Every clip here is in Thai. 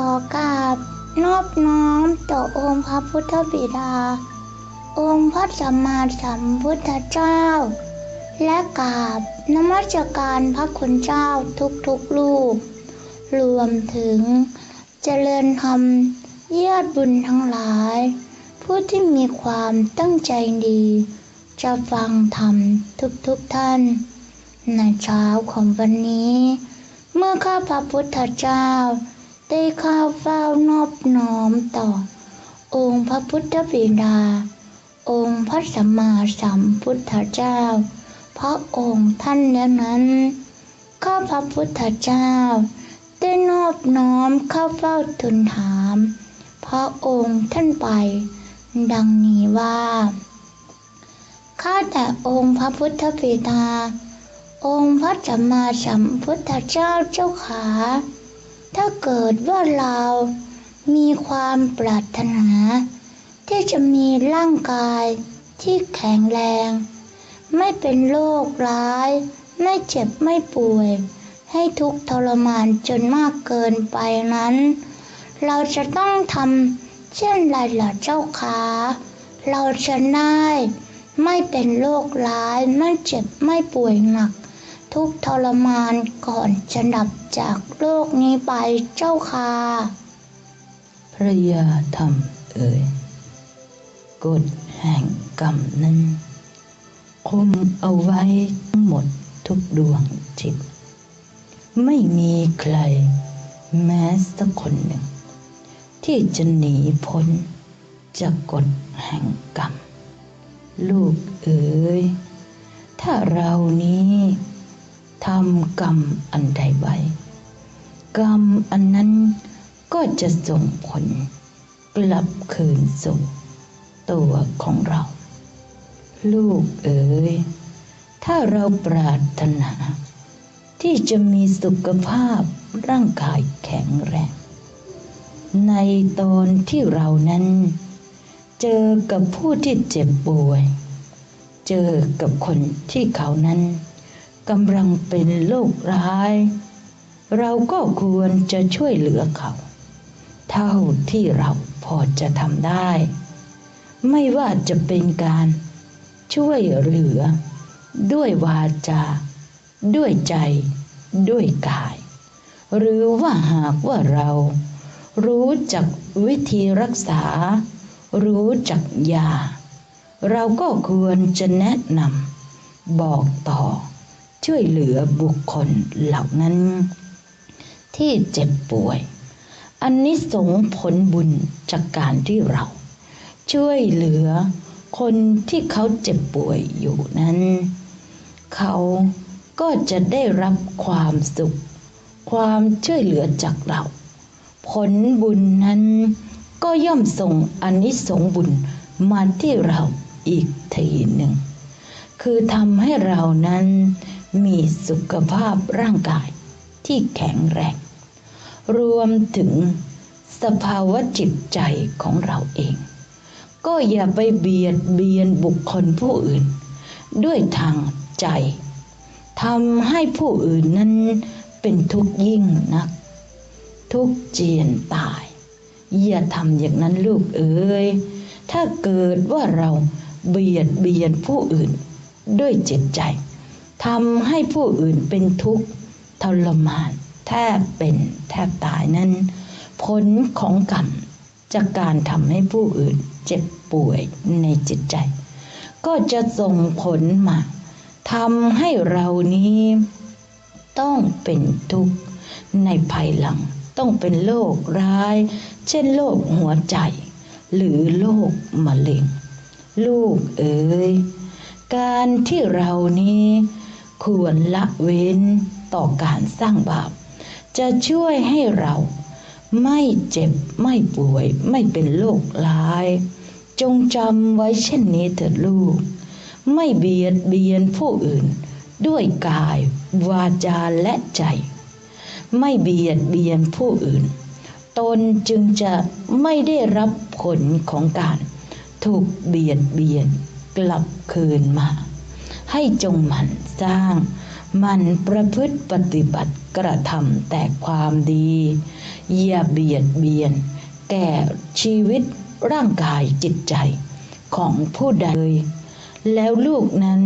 ขอกราบนอบน้อมต่อองค์พระพุทธบิดา องค์พระสัมมาสัมพุทธเจ้า และกราบนมัสการพระคุณเจ้าทุกๆรูป รวมถึงเจริญธรรมญาติบุญทั้งหลาย ผู้ที่มีความตั้งใจดี จะฟังธรรมทุกๆท่าน ในเช้าของวันนี้ เมื่อข้าพระพุทธเจ้า ได้เข้าเฝ้านอบน้อมต่อ องค์พระพุทธบิดา องค์พระสัมมาสัมพุทธเจ้า พระองค์ท่านแล้วนั้นข้าพระพุทธเจ้า ได้นอบน้อมเข้าเฝ้าทูลถาม พระองค์ท่านไป ดังนี้ว่าข้าแต่องค์พระพุทธบิดา องค์พระสัมมาสัมพุทธเจ้าเจ้าขา ถ้าเกิดว่าเรามีความปรารถนา ที่จะมีร่างกายที่แข็งแรง ไม่เป็นโรคร้าย ไม่เจ็บไม่ป่วย ให้ทุกทรมานจนมากเกินไปนั้น เราจะต้องทำเช่นไรล่ะเจ้าขาเราจะได้ไม่เป็นโรคร้าย ไม่เจ็บไม่ป่วยหนัก ทุกทรมานก่อนจะดับจากโลกนี้ไปเจ้าค่ะพระยาธรรมเอ่ยกฎแห่งกรรมนั้นคุมเอาไว้ทั้งหมดทุกดวงจิต ไม่มีใครแม้สักคนหนึ่ง ที่จะหนีพ้นจากกฎแห่งกรรม ลูกเอ๋ยถ้าเรานี้ ทำกรรมอันใดไว้ กรรมอันนั้นก็จะส่งผลกลับคืนสู่ตัวของเรา ลูกเอ๋ยถ้าเราปรารถนา ที่จะมีสุขภาพร่างกายแข็งแรง ในตอนที่เรานั้น เจอกับผู้ที่เจ็บป่วย เจอกับคนที่เขานั้น กำลังเป็นโรคร้าย เราก็ควรจะช่วยเหลือเขา เท่าที่เราพอจะทำได้ ไม่ว่าจะเป็นการช่วยเหลือ ด้วยวาจา ด้วยใจ ด้วยกาย หรือว่าหากว่าเรา รู้จักวิธีรักษา รู้จักยา เราก็ควรจะแนะนำบอกต่อ ช่วยเหลือบุคคลเหล่านั้น ที่เจ็บป่วย อันนี้สงผลบุญจากการที่เรา ช่วยเหลือคนที่เขาเจ็บป่วยอยู่นั้น เขาก็จะได้รับความสุข ความช่วยเหลือจากเรา ผลบุญนั้นก็ย่อมส่งอันนี้สงบุญมาที่เราอีกทีหนึ่ง คือทำให้เรานั้น มีสุขภาพร่างกายที่แข็งแรง รวมถึงสภาวะจิตใจของเราเอง ก็อย่าไปเบียดเบียนบุคคลผู้อื่น ด้วยทางใจทำให้ผู้อื่นนั้นเป็นทุกข์ยิ่งนัก ทุกเจียนตาย อย่าทำอย่างนั้นลูกเอ๋ยถ้าเกิดว่าเราเบียดเบียนผู้อื่นด้วยจิตใจ ทำให้ผู้อื่นเป็นทุกข์ทรมาน แทบเป็นแทบตายนั้น ผลของกรรมจากการทำให้ผู้อื่นเจ็บป่วยในจิตใจ ก็จะส่งผลมาทำให้เรานี้ ต้องเป็นทุกข์ในภายหลัง ต้องเป็นโรคร้าย เช่นโรคหัวใจ หรือโรคมะเร็ง ลูกเอ๋ยการที่เรานี้ ควรละเว้นต่อการสร้างบาป จะช่วยให้เราไม่เจ็บไม่ป่วยไม่เป็นโรคร้าย จงจำไว้เช่นนี้เถิดลูก ไม่เบียดเบียนผู้อื่น ด้วยกาย วาจาและใจ ไม่เบียดเบียนผู้อื่น ตนจึงจะไม่ได้รับผลของการถูกเบียดเบียนกลับคืนมา ให้จงหมั่น สร้าง มันประพฤติปฏิบัติกระทำแต่ความดีอย่าเบียดเบียน แก่ชีวิตร่างกายจิตใจของผู้ใดเลยแล้วลูกนั้น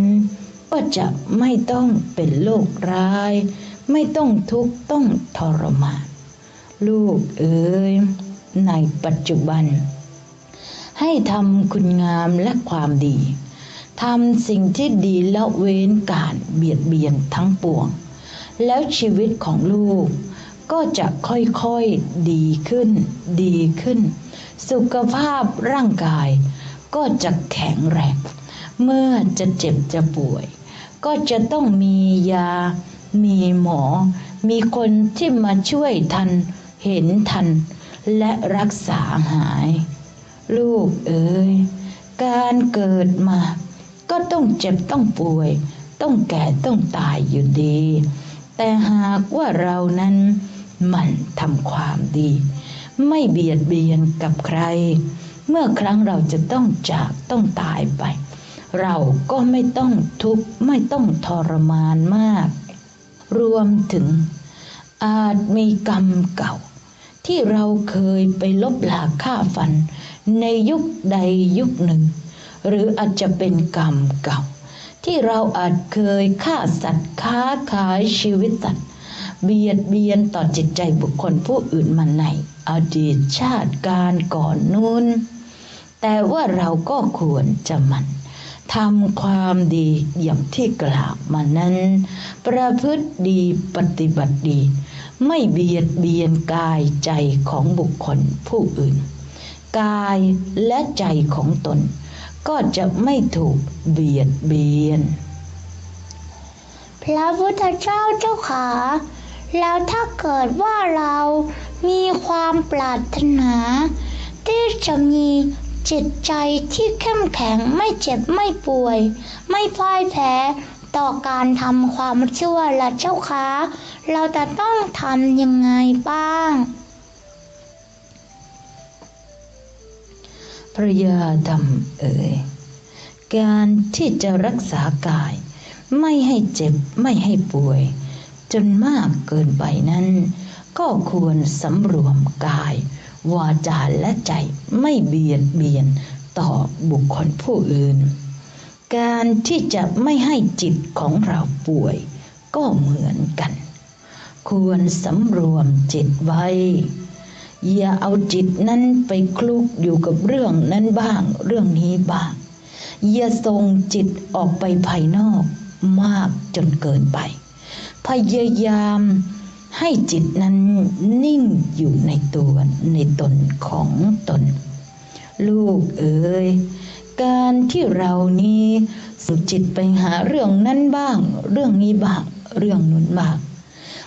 ก็จะไม่ต้องเป็นโรคร้าย ไม่ต้องทุกข์ต้องทรมานลูกเอ๋ยในปัจจุบัน ให้ทำคุณงามและความดี ทำสิ่งที่ดีล้วเว้นการเบียดเบียนทั้งปวง แล้วชีวิตของลูกก็จะค่อยๆดีขึ้น ดีขึ้น สุขภาพร่างกายก็จะแข็งแรง เมื่อจะเจ็บจะป่วย ก็จะต้องมียา มีหมอ มีคนที่มาช่วยทัน เห็นทัน และรักษาหาย ลูกเอ๋ยการเกิดมา ก็ต้องเจ็บต้องป่วย ต้องแก่ต้องตายอยู่ดี แต่หากว่าเรานั้นมันทำความดี ไม่เบียดเบียนกับใคร เมื่อครั้งเราจะต้องจากต้องตายไป เราก็ไม่ต้องทุกข์ไม่ต้องทรมานมาก รวมถึงอาจมีกรรมเก่า ที่เราเคยไปลบหลาฆ่าฟัน ในยุคใดยุคหนึ่ง หรืออาจจะเป็นกรรมเก่า ที่เราอาจเคยฆ่าสัตว์ค้าขายชีวิตสัตว์เบียดเบียนต่อจิตใจบุคคลผู้อื่นมาในอดีตชาติการก่อนนู้น แต่ว่าเราก็ควรจะมันทำความดีอย่างที่กล่าวมานั้น ประพฤติดีปฏิบัติดี ไม่เบียดเบียนกายใจของบุคคลผู้อื่น กายและใจของตน ก็จะไม่ถูกเบียดเบียน พระพุทธเจ้าเจ้าขา แล้วถ้าเกิดว่าเรามีความปรารถนา ที่จะมีจิตใจที่เข้มแข็งไม่เจ็บไม่ป่วย ไม่พ่ายแพ้ต่อการทำความชั่วละเจ้าคะเราจะต้องทำยังไงบ้าง พระยาดำเอ๋ยการที่จะรักษากาย ไม่ให้เจ็บไม่ให้ป่วย จนมากเกินไปนั้น ก็ควรสำรวมกาย วาจาและใจไม่เบียดเบียนต่อบุคคลผู้อื่น การที่จะไม่ให้จิตของเราป่วย ก็เหมือนกัน ควรสำรวมจิตไว้ อย่าเอาจิตนั้นไปคลุกอยู่กับเรื่องนั้นบ้าง เรื่องนี้บ้าง อย่าส่งจิตออกไปภายนอกมากจนเกินไป พยายามให้จิตนั้นนิ่งอยู่ในตัวในตนของตน ลูกเอ๋ยการที่เรานี้สุจิตไปหาเรื่องนั้นบ้าง เรื่องนี้บ้าง เรื่องนู้นบ้าง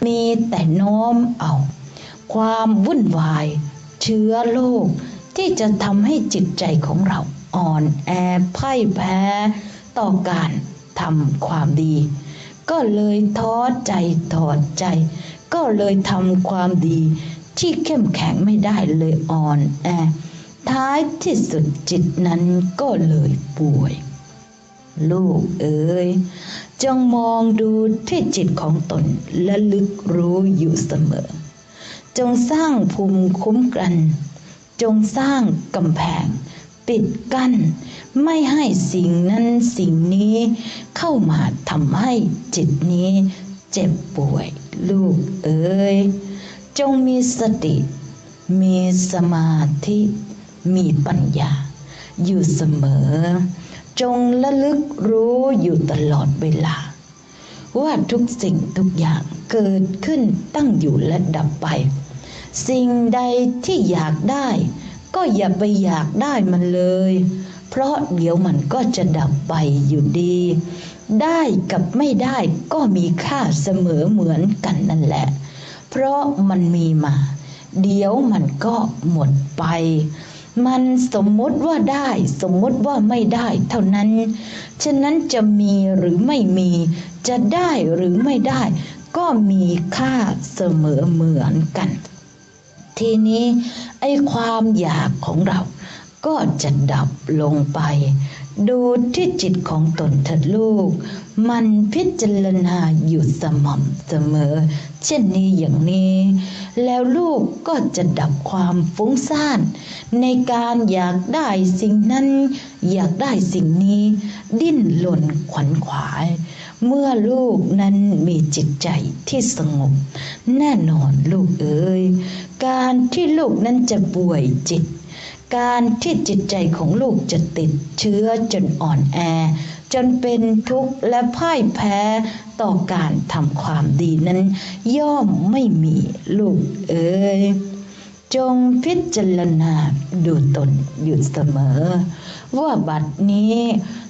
มีแต่น้อมเอา ความวุ่นวาย เชื้อโรคที่จะทำให้จิตใจของเราอ่อนแอพ่ายแพ้ ต่อการทำความดี ก็เลยท้อใจถอดใจ ก็เลยทำความดีที่เข้มแข็งไม่ได้เลยอ่อนแอ ท้ายที่สุดจิตนั้นก็เลยป่วย ลูกเอ๋ยจงมองดูที่จิตของตนและลึกรู้อยู่เสมอ จงสร้างภูมิคุ้มกัน จงสร้างกำแพง ปิดกั้น ไม่ให้สิ่งนั้นสิ่งนี้เข้ามาทำให้จิตนี้ เจ็บป่วยลูกเอ๋ยจงมีสติ มีสมาธิ มีปัญญา อยู่เสมอ จงระลึกรู้อยู่ตลอดเวลา ว่าทุกสิ่งทุกอย่างเกิดขึ้นตั้งอยู่และดับไป สิ่งใดที่อยากได้ ก็อย่าไปอยากได้มันเลย เพราะเดี๋ยวมันก็จะดับไปอยู่ดี ได้กับไม่ได้ก็มีค่าเสมอเหมือนกันนั่นแหละ เพราะมันมีมา เดี๋ยวมันก็หมดไป มันสมมติว่าได้สมมติว่าไม่ได้เท่านั้น ฉะนั้นจะมีหรือไม่มี จะได้หรือไม่ได้ก็มีค่าเสมอเหมือนกัน ทีนี้ไอ้ความอยากของเราก็จะดับลงไป ดูที่จิตของตนเถิดลูก มันพิจารณาอยู่สม่ำเสมอ เช่นนี้อย่างนี้ แล้วลูกก็จะดับความฟุ้งซ่าน ในการอยากได้สิ่งนั้น อยากได้สิ่งนี้ ดิ้นหล่นขวัญขวาย เมื่อลูกนั้นมีจิตใจที่สงบ แน่นอนลูกเอ๋ยการที่ลูกนั้นจะป่วยจิต การที่จิตใจของลูกจะติดเชื้อจนอ่อนแอ จนเป็นทุกข์และพ่ายแพ้ต่อการทำความดีนั้น ย่อมไม่มีลูกเอ๋ยจงพิจารณาดูตนอยู่เสมอ ว่าบัดนี้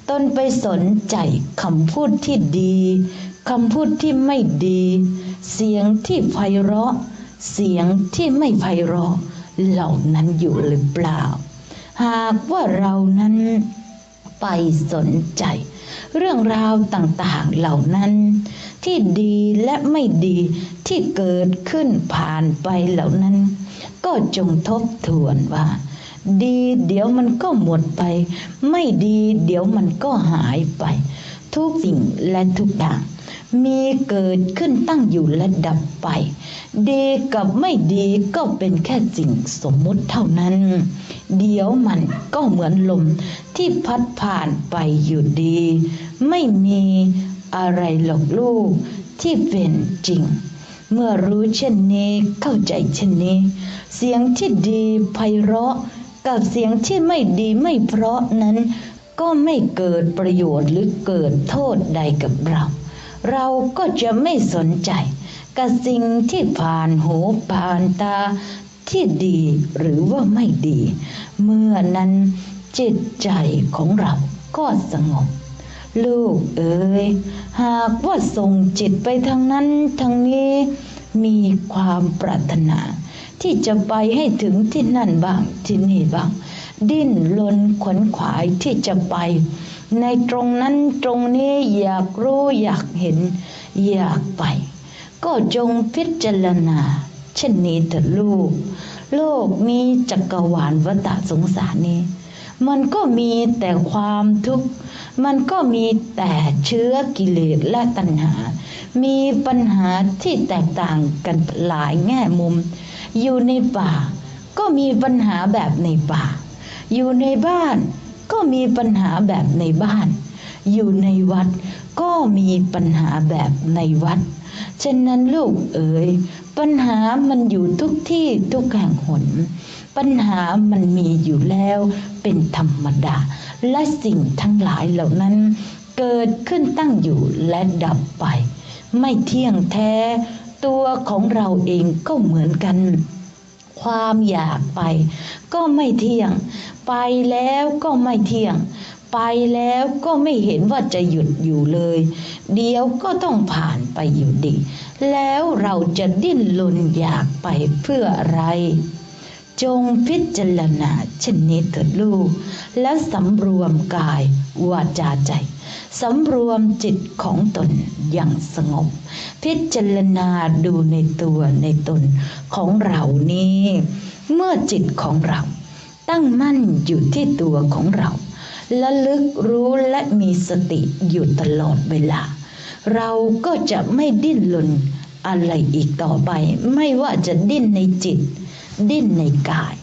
ตนไปสนใจคำพูดที่ดีคำพูดที่ไม่ดี เสียงที่ไพเราะ เสียงที่ไม่ไพเราะ เหล่านั้นอยู่หรือเปล่า หากว่าเรานั้นไปสนใจ เรื่องราวต่างๆเหล่านั้น ที่ดีและไม่ดีที่เกิดขึ้นผ่านไปเหล่านั้น ก็จงทบทวนว่า ดี เดี๋ยวมันก็หมดไป ไม่ดี เดี๋ยวมันก็หายไป ทุกสิ่งและทุกอย่างมีเกิดขึ้นตั้งอยู่และดับไป ดีกับไม่ดีก็เป็นแค่สิ่งสมมุติเท่านั้น เดี๋ยวมันก็เหมือนลมที่พัดผ่านไปอยู่ดี ไม่มีอะไรหลอกลูกที่เป็นจริง เมื่อรู้เช่นนี้เข้าใจเช่นนี้ เสียงที่ดีไพเราะ กับเสียงที่ไม่ดีไม่เพราะนั้น ก็ไม่เกิดประโยชน์หรือเกิดโทษใดกับเรา เราก็จะไม่สนใจ กับสิ่งที่ผ่านหูผ่านตาที่ดีหรือว่าไม่ดี เมื่อนั้นจิตใจของเราก็สงบ ลูกเอ๋ยหากว่าส่งจิตไปทางนั้นทางนี้ มีความปรารถนา ที่จะไปให้ถึงที่นั่นบ้างที่นี่บ้าง ดิ้นรนขวนขวายที่จะไป ในตรงนั้นตรงนี้อยากรู้อยากเห็น อยากไป ก็จงพิจารณา เช่นนี้เถิดลูก โลกนี้จักรวาลวัฏสงสารนี้ มันก็มีแต่ความทุกข์มันก็มีแต่เชื้อกิเลสและตัณหา มีปัญหาที่แตกต่างกันหลายแง่มุม อยู่ในป่า ก็มีปัญหาแบบในป่า อยู่ในบ้าน ก็มีปัญหาแบบในบ้าน อยู่ในวัด ก็มีปัญหาแบบในวัดฉะนั้นลูกเอ๋ยปัญหามันอยู่ทุกที่ทุกแห่งหน ปัญหามันมีอยู่แล้วเป็นธรรมดา และสิ่งทั้งหลายเหล่านั้น เกิดขึ้นตั้งอยู่และดับไป ไม่เที่ยงแท้ ตัวของเราเองก็เหมือนกัน ความอยากไป ก็ไม่เที่ยง ไปแล้วก็ไม่เที่ยง ไปแล้วก็ไม่เห็นว่าจะหยุดอยู่เลย เดี๋ยวก็ต้องผ่านไปอยู่ดี แล้วเราจะดิ้นรนอยากไปเพื่ออะไรจงพิจารณาเช่นนี้เถิดลูก แล้วสำรวมกายวาจาใจ สำรวมจิตของตนอย่างสงบ พิจารณาดูในตัวในตนของเรานี้ เมื่อจิตของเรา ตั้งมั่นอยู่ที่ตัวของเราและลึกรู้และมีสติอยู่ตลอดเวลา เราก็จะไม่ดิ้นรนอะไรอีกต่อไป ไม่ว่าจะดิ้นในจิต ดิ้นในกาย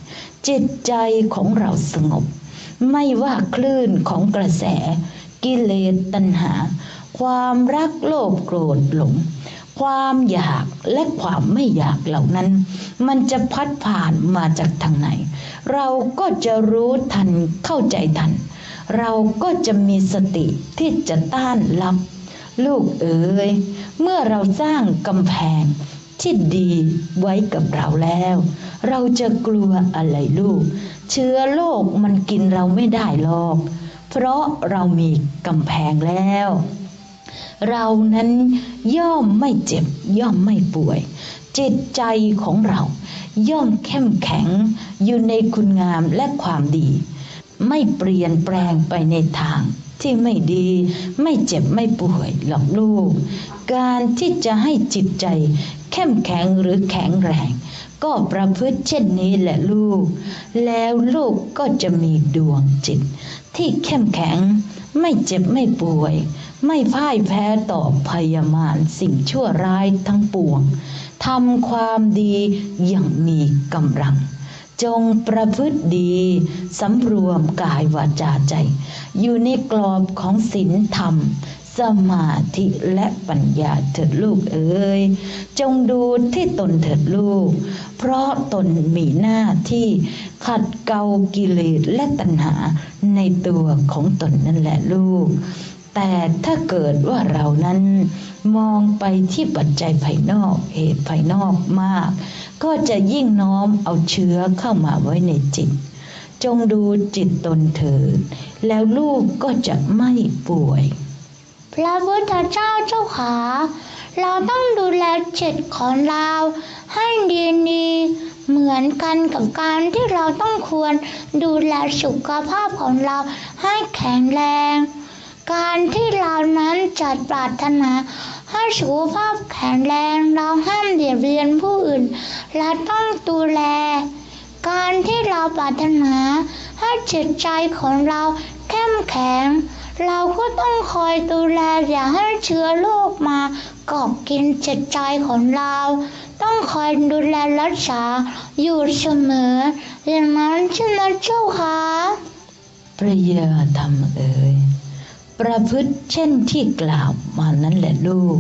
จิตใจของเราสงบ ไม่ว่าคลื่นของกระแส กิเลสตัณหา ความรักโลภโกรธหลง ความอยากและความไม่อยากเหล่านั้น มันจะพัดผ่านมาจากทางไหน เราก็จะรู้ทันเข้าใจทัน เราก็จะมีสติที่จะต้านรับ ลูกเอ๋ยเมื่อเราสร้างกำแพงที่ดีไว้กับเราแล้ว เราจะกลัวอะไรลูก เชื้อโรคมันกินเราไม่ได้หรอก เพราะเรามีกำแพงแล้ว เรานั้นย่อมไม่เจ็บ ย่อมไม่ป่วย จิตใจของเรา ย่อมเข้มแข็งอยู่ในคุณงามและความดี ไม่เปลี่ยนแปลงไปในทางที่ไม่ดีไม่เจ็บไม่ป่วยหรอกลูก การที่จะให้จิตใจ เข้มแข็งหรือแข็งแรงกก็ประพฤติเช่นนี้แหละลูก แล้วลูกก็จะมีดวงจิต ที่เข้มแข็งไม่เจ็บไม่ป่วย ไม่พ่ายแพ้ต่อพยามารสิ่งชั่วร้ายทั้งปวงทำความดีอย่างมีกำลัง จงประพฤติดีสำรวมกายวาจาใจ อยู่ในกรอบของศีลธรรม สมาธิและปัญญาเถิดลูกเอ๋ยจงดูที่ตนเถิดลูก เพราะตนมีหน้าที่ขัดเกลากิเลสและตัณหาในตัวของตนนั่นแหละลูก แต่ถ้าเกิดว่าเรานั้นมองไปที่ปัจจัยภายนอกเหตุภายนอกมาก ก็จะยิ่งน้อมเอาเชื้อเข้ามาไว้ในจิต จงดูจิตตนเถิดแล้วลูกก็จะไม่ป่วย พระพุทธเจ้าเจ้าขาเราต้องดูแลจิตของเราให้ดีดีเหมือนกันกับการที่เราต้องควรดูแลสุขภาพของเราให้แข็งแรง การที่เรานั้นจัดปรารถนาให้สุขภาพแข็งแรงเราห้ามเบียดเบียนผู้อื่น และต้องดูแล การที่เราปรารถนาให้จิตใจของเราเข้มแข็ง เราก็ต้องคอยดูแลอย่าให้เชื้อโรคมาเกาะกินจิตใจของเรา ต้องคอยดูแลรักษาอยู่เสมอ อย่างนั้นใช่ไหมเจ้าคะพระยาธรรมเอ๋ย ประพฤติเช่นที่กล่าวมานั้นแหละลูก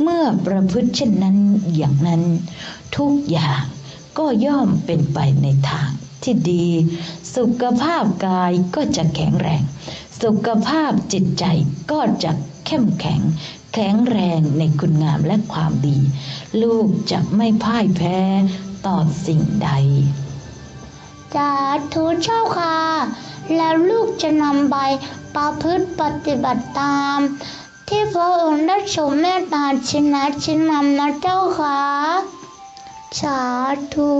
เมื่อประพฤติเช่นนั้นอย่างนั้น ทุกอย่างก็ย่อมเป็นไปในทางที่ดี สุขภาพกายก็จะแข็งแรง สุขภาพจิตใจก็จะเข้มแข็ง แข็งแรงในคุณงามและความดี ลูกจะไม่พ่ายแพ้ต่อสิ่งใดจาทุเจ้าค่ะ แล้วลูกจะนำใบ ประพฤติปฏิบัติตาม ที่พระองค์ได้ทรงเมตตาชินะชินนำนะเจ้าค่ะสาธุ